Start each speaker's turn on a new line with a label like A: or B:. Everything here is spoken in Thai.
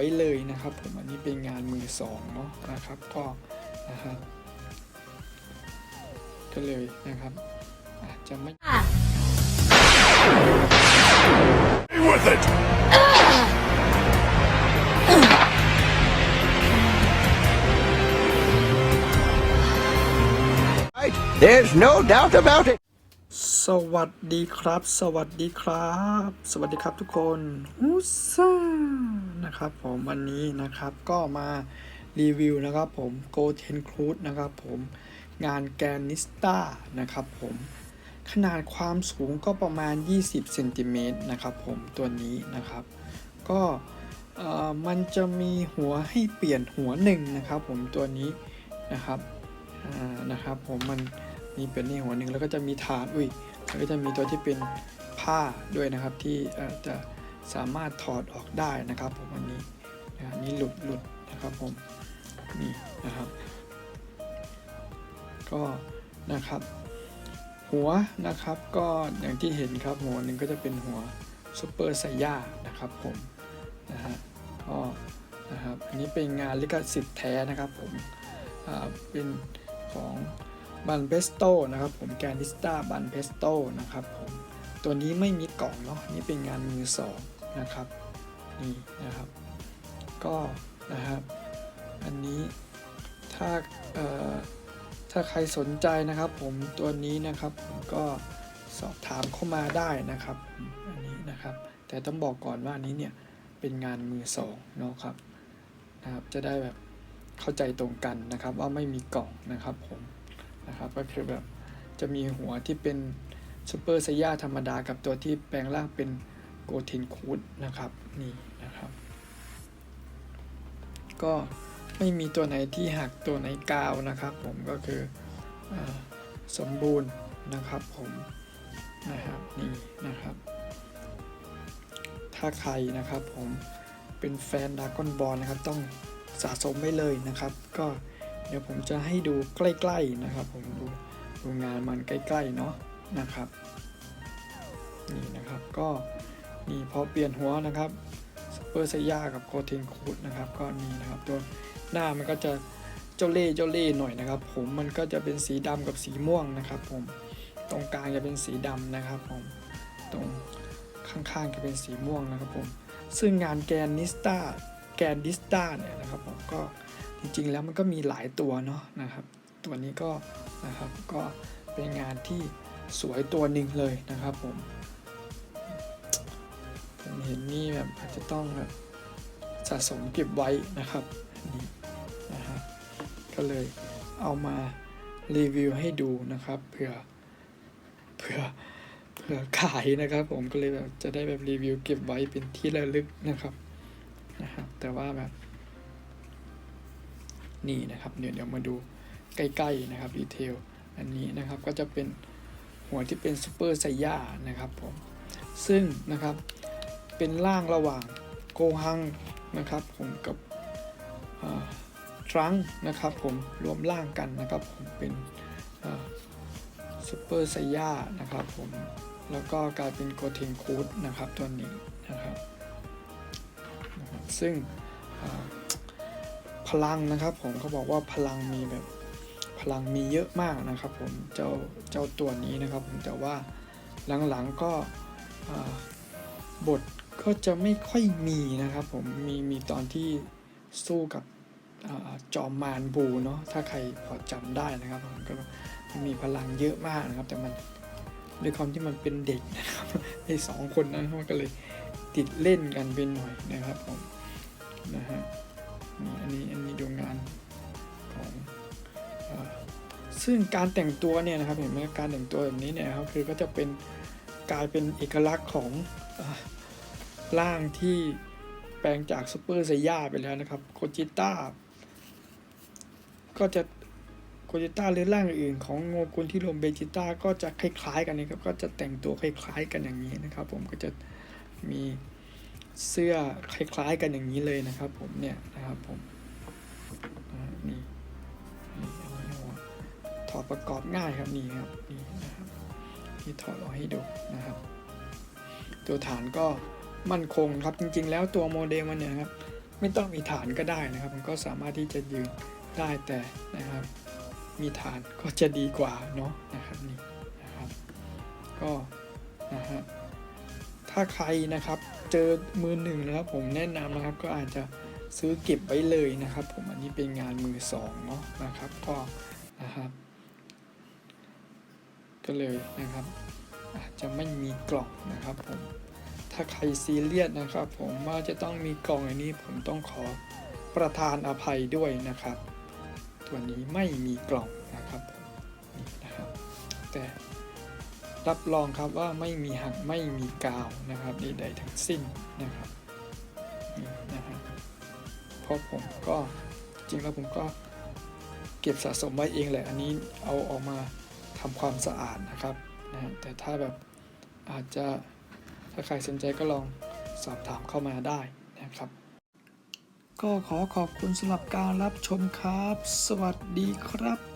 A: ว้เลยนะครับผมอันนี้เป็นงานมือสองเนาะนะครับก็นะครับก็เลยนะครับอาจจะไม่
B: with it!
C: There's no doubt about it.
A: สวัสดีครับ สวัสดีครับ สวัสดีครับทุกคนอุซ่านะครับผมวันนี้นะครับก็มารีวิวนะครับผมโกเทนครูดนะครับผมงานแกนนิสต้านะครับผมขนาดความสูงก็ประมาณ 20เซนติเมตรนะครับผมตัวนี้นะครับ ก็เอ่อมันจะมีหัวให้เปลี่ยนหัวหนึ่งนะครับผมตัวนี้นะครับนะครับผมมัน มีเป็นนี่หัวหนึ่งแล้วก็จะมีฐานอุ้ยแล้วก็จะมีตัวที่เป็นผ้าด้วยนะครับที่จะสามารถถอดออกได้นะครับผมอันนี้นะนี้หลุดหลุดนะครับผมนี่นะครับ ก็นะครับ หัวนะครับก็อย่างที่เห็นครับหัวหนึ่งก็จะเป็นหัวซูเปอร์ไซย่านะครับผมนะฮะก็นะครับอันนี้เป็นงานลิขสิทธิ์แท้นะครับผมเป็นของ บันเพสโตนะครับผมแกนดิสตาบันเพสโตนะครับผมตัวนี้ไม่มีกล่องเนาะนี่เป็นงานมือสองนะครับนี่นะครับ ก็นะครับอันนี้ถ้าเอ่อถ้าใครสนใจนะครับผมตัวนี้นะครับผมก็สอบถามเข้ามาได้นะครับอันนี้นะครับ แต่ต้องบอกก่อนว่าอันนี้เนี่ยเป็นงานมือสองเนาะครับนะครับจะได้แบบเข้าใจตรงกันนะครับว่าไม่มีกล่องนะครับผม นะครับก็คือแบบจะมีหัวที่เป็นซูเปอร์ไซย่าธรรมดากับตัวที่แปลงร่างเป็นโกเทนคูดนะครับนี่นะครับ ก็ไม่มีตัวไหนที่หักตัวไหนกาวนะครับ ผมก็คืออสมบูรณ์นะครับผมนะครับนี่นะครับ ถ้าใครนะครับผมเป็นแฟนดากอนบอลนะครับต้องสะสมไว้เลยนะครับ ก็ เดี๋ยวผมจะให้ดูใกล้ ๆนะครับ ผมดูดูงานมันใกล้ๆเนาะนะครับนี่นะครับก็นี่พอเปลี่ยนหัวนะครับสเปอร์ไซยากับโคเทนคูดนะครับ ก็นี่นะครับตัวหน้ามันก็จะเจ้าเล่เจ้าเล่ห์หน่อยนะครับ ผมมันก็จะเป็นสีดำกับสีม่วงนะครับ ผมตรงกลางจะเป็นสีดำนะครับ ผมตรงข้างๆจะเป็นสีม่วงนะครับผมซึ่งงานแกนนิสตาแกนดิสตาเนี่ยนะครับผมก็ จริงๆแล้วมันก็มีหลายตัวเนาะนะครับ ตัวนี้ก็นะครับก็เป็นงานที่สวยตัวหนึ่งเลยนะครับผมผมเห็นนี่แบบอาจจะต้องแบบสะสมเก็บไว้นะครับอันนี้นะครับก็เลยเอามารีวิวให้ดูนะครับเผื่อเผื่อเผื่อขายนะครับ ผมก็เลยแบบจะได้แบบรีวิวเก็บไว้เป็นที่ระลึกนะครับนะครับแต่ว่าแบบ นี่นะครับเดี๋ยวเดี๋ยวมาดูใกล้ๆนะครับดีเทลอันนี้นะครับก็จะเป็นหัวที่เป็นซูเปอร์ไซย่านะครับผมซึ่งนะครับเป็นร่างระหว่างโกฮังนะครับผมกับทรังนะครับผมรวมร่างกันนะครับผมเป็นซูเปอร์ไซย่านะครับผมแล้วก็กลายเป็นโกเทนคูดนะครับตัวนี้นะครับซึ่ง พลังนะครับ ผมเขาบอกว่าพลังมีแบบพลังมีเยอะมากนะครับผมเจ้าเจ้าตัวนี้นะครับผมแต่ว่าหลังๆก็บทก็จะไม่ค่อยมีนะครับผมมีมีตอนที่สู้กับอจอมมารบูเนาะถ้าใครพอจำได้นะครับผมก็มีพลังเยอะมากนะครับ แต่มันด้วยความที่มันเป็นเด็กนะครับไอ้สองคนนั้นมันก็เลยติดเล่นกันเป็นหน่อยนะครับผมนะฮะ นี่อันนี้อันนี้ดูงานของซึ่งการแต่งตัวเนี่ยนะครับเห็นไหมการแต่งตัวแบบนี้เนี่ยครับคือก็จะเป็นกลายเป็นเอกลักษณ์ของอร่างที่แปลงจากซูเปอร์ไซย่าไปแล้วนะครับโกจิต้าก็จะโกจิต้าหรือร่างอื่นของโงกุลที่รวมเบจิต้าก็จะคล้ายๆกันนะครับก็จะแต่งตัวคล้ายๆกันอย่างนี้นะครับ ผมก็จะมี เสื้อคล้ายๆกันอย่างนี้เลยนะครับผมเนี่ยนะครับผมนี่นี่ถอดประกอบง่ายครับนี่ครับนี่นะครับที่ถอดออกให้ดูนะครับ ตัวฐานก็มั่นคงครับจริงๆ แล้วตัวโมเดลมันเนี่ยครับไม่ต้องมีฐานก็ได้นะครับ มันก็สามารถที่จะยืนได้แต่นะครับ มีฐานก็จะดีกว่าเนาะนะครับนี่นะครับ ก็นะฮะ ถ้าใครนะครับเจอมือหนึ่งนะครับผมแนะนำนะครับก็อาจจะซื้อเก็บไว้เลยนะครับ ผมอันนี้เป็นงานมือสองเนาะนะครับก็นะครับก็เลยนะครับ อาจจะไม่มีกล่องนะครับผมถ้าใครซีเรียสนะครับ ผมว่าจะต้องมีกล่องอันนี้ผมต้องขอประทานอภัยด้วยนะครับ ตัวนี้ไม่มีกล่องนะครับนี่นะครับแต่ รับรองครับว่าไม่มีหักไม่มีกาวนะครับใดๆทั้งสิ้นนะครับนี่นะครับเพราะผมก็จริงแล้วผมก็เก็บสะสมไว้เองแหละอันนี้เอาออกมาทำความสะอาดนะครับนะฮะแต่ถ้าแบบอาจจะถ้าใครสนใจก็ลองสอบถามเข้ามาได้นะครับ ก็ขอขอบคุณสำหรับการรับชมครับ สวัสดีครับ